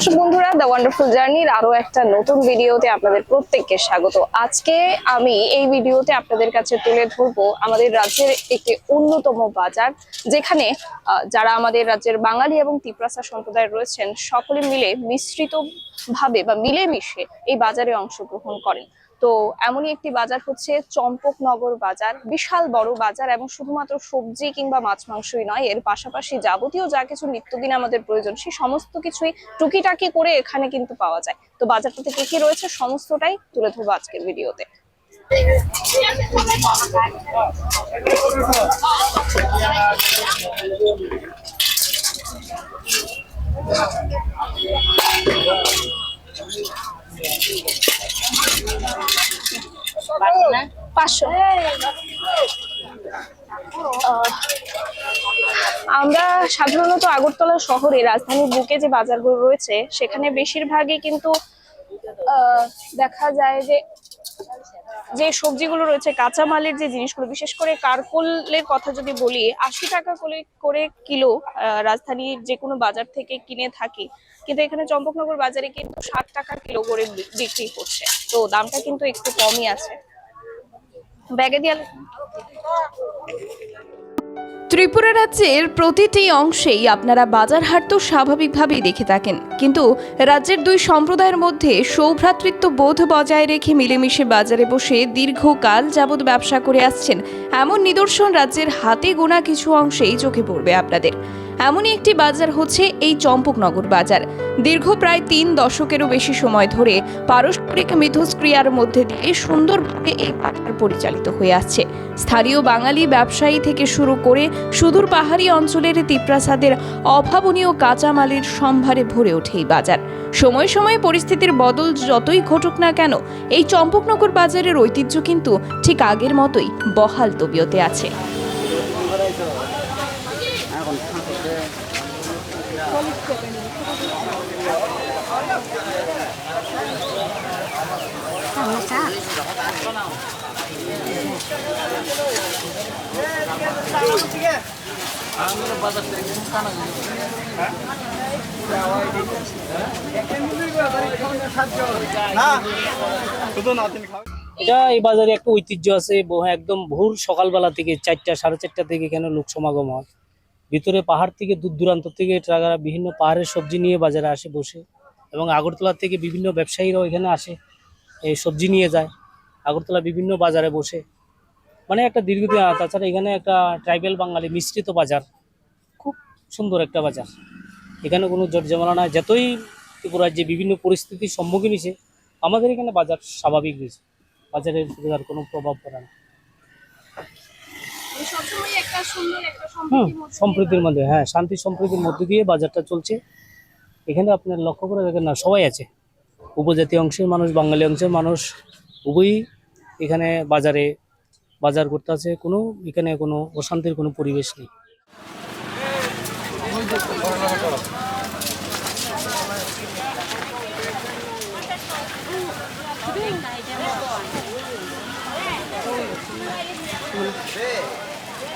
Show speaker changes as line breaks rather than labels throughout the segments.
দর্শক বন্ধুরা the wonderful জার্নির আরও একটা নতুন ভিডিওতে আপনাদের প্রত্যেককে স্বাগত। আজকে আমি এই ভিডিওতে আপনাদের কাছে তুলে ধরবো আমাদের রাজ্যের একটি অন্যতম বাজার, যেখানে যারা আমাদের রাজ্যের বাঙালি এবং তিপ্রাসা সম্প্রদায় রয়েছেন, সকলে মিলে মিশ্রিত ভাবে বা মিলেমিশে এই বাজারে অংশগ্রহণ করেন। তো এমনই একটি বাজার হচ্ছে চম্পকনগর বাজার। বিশাল বড় বাজার এবং শুধুমাত্র সবজি কিংবা মাছ মাংসই নয়, এর পাশাপাশি যাবতীয় যা কিছু নিত্যদিন আমাদের প্রয়োজন, সেই সমস্ত কিছুই টুকিটাকি করে এখানে কিন্তু পাওয়া যায়। তো বাজারটাতে কি কি রয়েছে সমস্তটাই তুলে ধরবো আজকের ভিডিওতে। পাঁচশো। আমরা সাধারণত আগরতলা শহরে রাজধানীর বুকে যে বাজারগুলো রয়েছে, সেখানে বেশিরভাগই কিন্তু দেখা যায় যে যে সবজিগুলো রয়েছে, কাঁচামালের যে জিনিসগুলো, বিশেষ করে কারকোলের কথা যদি বলি, আশি টাকা করে করে কিলো রাজধানীর যে কোনো বাজার থেকে কিনে থাকি। কিন্তু এখানে চম্পকনগর বাজারে কিন্তু ষাট টাকা কিলো করে বিক্রি করছে তো দামটা কিন্তু একটু কমই আছে। ব্যাগে দিয়ে
ত্রিপুরা রাজ্যের প্রতিটি অংশেই আপনারা বাজার হাট তো স্বাভাবিকভাবেই দেখে থাকেন। কিন্তু রাজ্যের দুই সম্প্রদায়ের মধ্যে সৌভ্রাতৃত্ব বোধ বজায় রেখে মিলেমিশে বাজারে বসে দীর্ঘকাল যাবৎ ব্যবসা করে আসছেন, এমন নিদর্শন রাজ্যের হাতে গোনা কিছু অংশেই চোখে পড়বে আপনাদের। এমনই একটি বাজার হচ্ছে এই চম্পকনগর বাজার। দীর্ঘ প্রায় তিন দশকেরও বেশি সময় ধরে পারস্পরিক মিথস্ক্রিয়ার মধ্যে দিয়ে সুন্দরভাবে এই বাজার পরিচালিত হয়ে আসছে। স্থানীয় বাঙালি ব্যবসায়ী থেকে শুরু করে সুদূর পাহাড়ি অঞ্চলের তিপ্রাসাদের অভাবনীয় কাঁচামালের সম্ভারে ভরে ওঠে এই বাজার। সময় সময়ে পরিস্থিতির বদল যতই ঘটুক না কেন, এই চম্পকনগর বাজারের ঐতিহ্য কিন্তু ঠিক আগের মতোই বহাল তবিয়তে আছে।
এটা এই বাজারে একটা ঐতিহ্য আছে একদম ভোর সকালবেলা থেকে চারটা সাড়ে চারটা থেকে এখানে লোক সমাগম হয়। ভিতরে পাহাড় থেকে দূর দূরান্ত থেকে ট্রাকাররা বিভিন্ন পাহাড়ের সবজি নিয়ে বাজারে আসে, বসে। এবং আগরতলা থেকে বিভিন্ন ব্যবসায়ীরাও এখানে আসে, এই সবজি নিয়ে যায়। আগরতলা বিভিন্ন বাজারে বসে। মানে একটা দীর্ঘদিন তাছাড়া এখানে একটা ট্রাইবেল বাঙালি মিশ্রিত বাজার। খুব সুন্দর একটা বাজার। এখানে কোনো জটজমালা নাই। যতই ত্রিপুরার যে বিভিন্ন পরিস্থিতির সম্মুখীন হয়েছে, আমাদের এখানে বাজার স্বাভাবিক রয়েছে। বাজারের কোনো প্রভাব পড়ে না। হুম সম্প্রীতির মধ্যে হ্যাঁ শান্তি সম্প্রীতির মধ্যে দিয়ে বাজারটা চলছে। এখানে আপনার লক্ষ্য করে দেখেন না সবাই আছে। উপজাতি অংশের মানুষ বাঙালি অংশের মানুষ উভয়ই এখানে বাজারে বাজার করতে আছে। কোনো এখানে কোনো অশান্তির কোনো পরিবেশ নেই। Hey!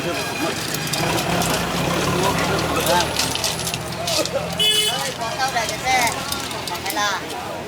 哎好的稍微往上点的了。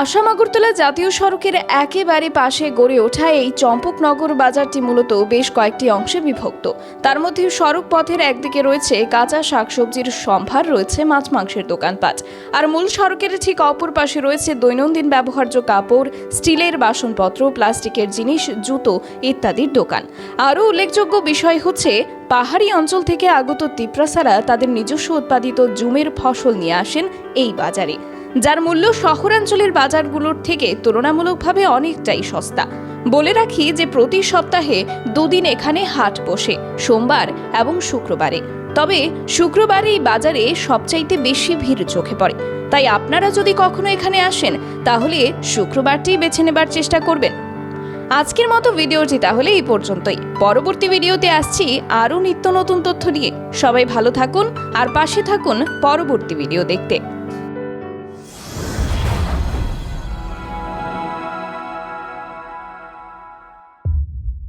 আসাম আগরতলা জাতীয় সড়কের একেবারে পাশে গড়ে ওঠা এই চম্পকনগর বাজারটি মূলত বেশ কয়েকটি অংশে বিভক্ত। তার মধ্যে সড়ক পথের একদিকে রয়েছে কাঁচা শাকসবজির সম্ভার, রয়েছে মাছ মাংসের দোকানপাট। আর মূল সড়কের ঠিক অপর পাশে রয়েছে দৈনন্দিন ব্যবহার্য কাপড়, স্টিলের বাসনপত্র, প্লাস্টিকের জিনিস, জুতো ইত্যাদির দোকান। আরও উল্লেখযোগ্য বিষয় হচ্ছে, পাহাড়ি অঞ্চল থেকে আগত তিপ্রাসারা তাদের নিজস্ব উৎপাদিত জুমের ফসল নিয়ে আসেন এই বাজারে। যার মূল্য শহরাঞ্চলের বাজারগুলোর থেকে তুলনামূলকভাবে অনেকটাই সস্তা। বলে রাখি যে প্রতি সপ্তাহে দুদিন এখানে হাট বসে, সোমবার এবং শুক্রবারে। তবে শুক্রবারে এই বাজারে সবচাইতে বেশি ভিড় চোখে পড়ে। তাই আপনারা যদি কখনো এখানে আসেন, তাহলে শুক্রবারটি বেছে নেবার চেষ্টা করবেন। আজকের মতো ভিডিওটি তাহলে এই পর্যন্তই। পরবর্তী ভিডিওতে আসছি আরও নিত্য নতুন তথ্য নিয়ে। সবাই ভালো থাকুন আর পাশে থাকুন পরবর্তী ভিডিও দেখতে।